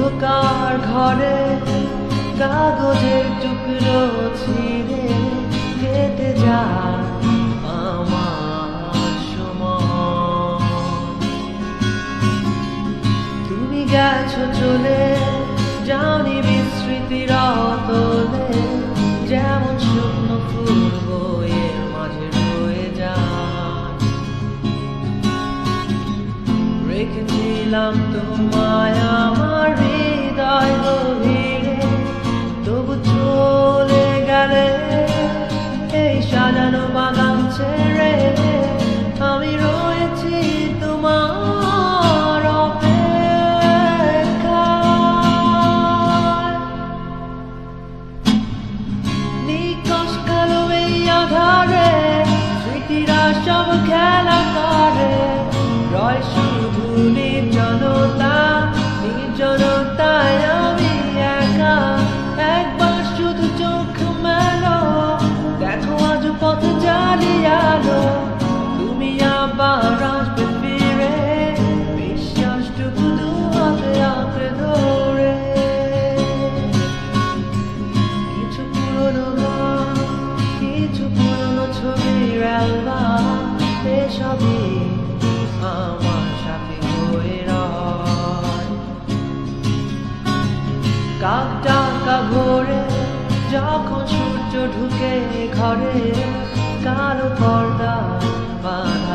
অন্ধকার ঘরে কাগজের টুকরো ছিঁড়ে কেটে যায় আমার সময়। তুমি গেছো চলে দিলাম তোমায় আমার হৃদয় গভীরে তবু চলে গেলে এই সাজানো বাগান ছেড়ে সব খেলা দাগ ডাকা ভোরে যখন সূর্য ঢুকে ঘরে কালো পর্দা বাঁধা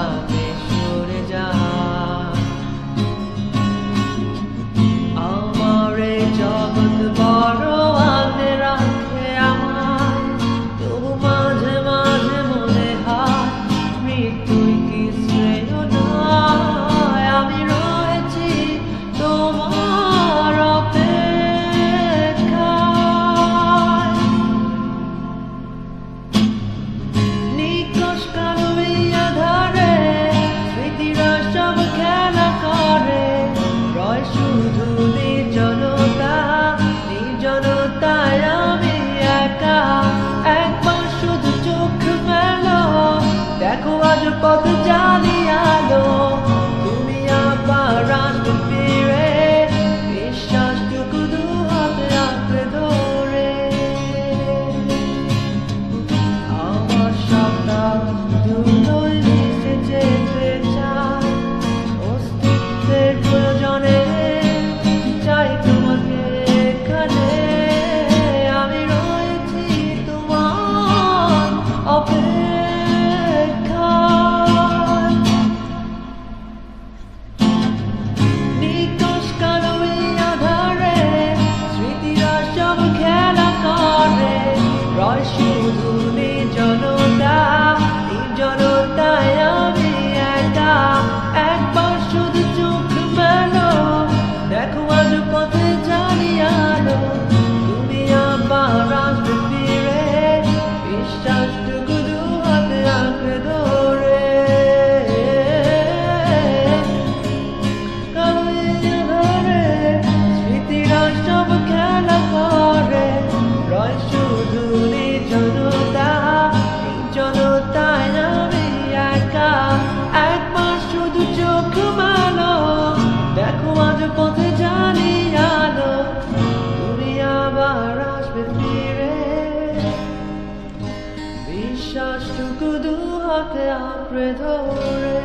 দেখো আজ পথ জানি আলো। স্তরে রয় শুধু জনতা জনতায় আমি বিশ্বাসটুকু দু হাতে আঁকড়ে ধরে।